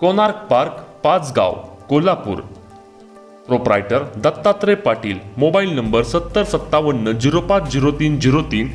Konark park Pachgaon Kolhapur. Proprietor Dattatray Patil mobile number सत्तर सत्तावन्न zero पाच zero तीन झिरो तीन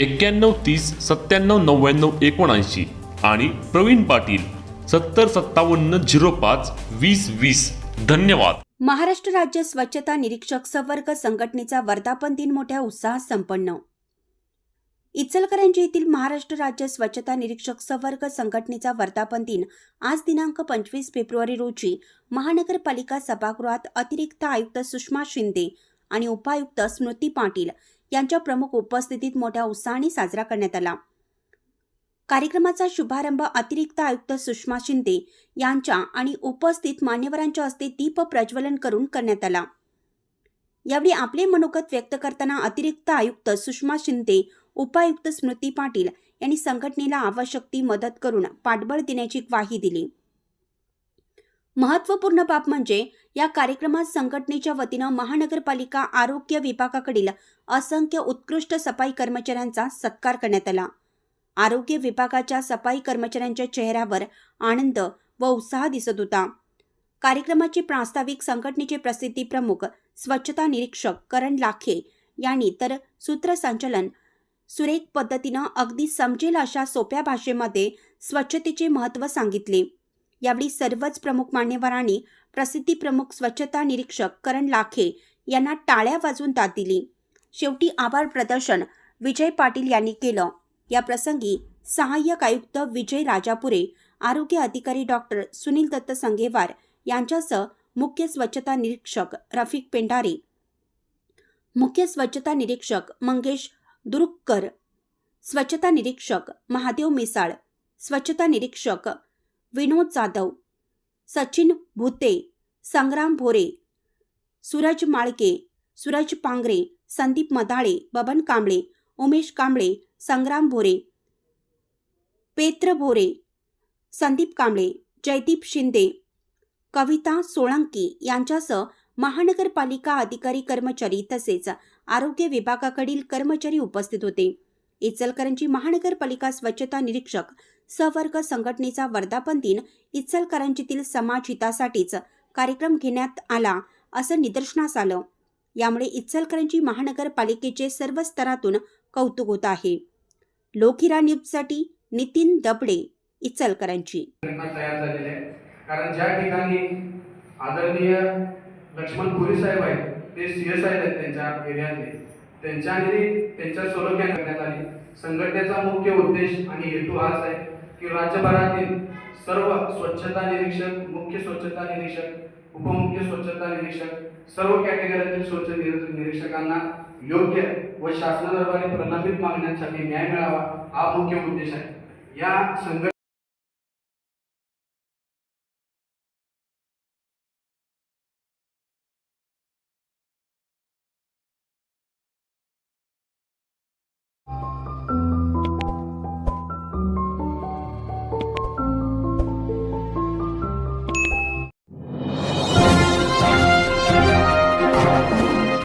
एक्क्याण्णव तीस सत्त्याण्णव नव्याण्णव एकोणऐंशी आणि प्रवीण पाटील सत्तर सत्तावन्न झिरो पाच वीस वीस. धन्यवाद. महाराष्ट्र राज्य स्वच्छता निरीक्षक संवर्ग संघटनेचा वर्धापन दिन मोठ्या उत्साहात संपन्न. इचलकरंजी येथील महाराष्ट्र राज्य स्वच्छता निरीक्षक संवर्ग संघटनेचा वर्धापन दिन आज दिनांक पंचवीस फेब्रुवारी रोजी महानगरपालिका सभागृहात अतिरिक्त आयुक्त सुषमा शिंदे आणि उपायुक्त स्मृती पाटील यांच्या प्रमुख उपस्थितीत मोठ्या उत्साहाने साजरा करण्यात आला. कार्यक्रमाचा शुभारंभ अतिरिक्त आयुक्त सुषमा शिंदे यांच्या आणि उपस्थित मान्यवरांच्या हस्ते दीप प्रज्वलन करून करण्यात आला. यावेळी आपले मनोगत व्यक्त करताना अतिरिक्त आयुक्त सुषमा शिंदे उपायुक्त स्मृती पाटील यांनी संघटनेला आवश्यक ती मदत करून पाठबळ देण्याची ग्वाही दिली. महत्त्वपूर्ण बाब म्हणजे या कार्यक्रमात संघटनेच्या वतीनं महानगरपालिका आरोग्य विभागाकडील असंख्य उत्कृष्ट सफाई कर्मचाऱ्यांचा सत्कार करण्यात आला. आरोग्य विभागाच्या सफाई कर्मचाऱ्यांच्या चेहऱ्यावर आनंद व उत्साह दिसत होता. कार्यक्रमाचे प्रास्ताविक संघटनेचे प्रसिद्धी प्रमुख स्वच्छता निरीक्षक करण लाखे यांनी तर सूत्रसंचालन सुरेख पद्धतीनं अगदी समजेल अशा सोप्या भाषेमध्ये स्वच्छतेचे महत्त्व सांगितले. यावेळी सर्वच प्रमुख मान्यवरांनी प्रसिद्धी प्रमुख स्वच्छता निरीक्षक करण लाखे यांना टाळ्या वाजवून दाद दिली. शेवटी आभार प्रदर्शन विजय पाटील यांनी केलं. या प्रसंगी सहाय्यक आयुक्त विजय राजापुरे आरोग्य अधिकारी डॉक्टर सुनील दत्त संगेवार यांच्यासह मुख्य स्वच्छता निरीक्षक रफिक पेंढारे मुख्य स्वच्छता निरीक्षक मंगेश दुरुक्कर. स्वच्छता निरीक्षक महादेव मिसाळ. स्वच्छता निरीक्षक विनोद जाधव. सचिन भुते संग्राम भोरे. सूरज माळके सूरज पांगरे संदीप मदाळे बबन कांबळे उमेश कांबळे संग्राम भोरे. पेत्र भोरे संदीप कांबळे जयदीप शिंदे. कविता सोळंकी यांच्यासह महानगरपालिका अधिकारी कर्मचारी तसेच आरोग्य विभागाकडील कर्मचारी उपस्थित होते. इचलकरंजी महानगरपालिका स्वच्छता निरीक्षक सवर्ग संघटनेचा वर्धापन दिन इचलकरंजीतील समाज हितासाठीच कार्यक्रम घेण्यात आला असं निदर्शनास आलं. यामुळे इचलकरंजी महानगरपालिकेचे सर्व स्तरातून कौतुक होत आहे. लोकहिरा न्यूजसाठी नितीन दबडे इचलकरंजी. कारण ज्या ठिकाणी आदरणीय लक्ष्मण पुरी साहेब आहेत ते सी एस आहेत त्यांच्या एरियातले त्यांच्या आणि त्यांच्या स्वरूपाने करण्यात आली. संघटनेचा मुख्य उद्देश आणि हेतू हाच आहे की राज्यभरातील सर्व स्वच्छता निरीक्षक मुख्य स्वच्छता निरीक्षक उपमुख्य स्वच्छता निरीक्षक सर्व कॅटेगरीतील स्वच्छ निरीक्षकांना योग्य व शासनादरबारी प्रलंबित मागण्यांसाठी न्याय मिळावा हा मुख्य उद्देश आहे. या संघ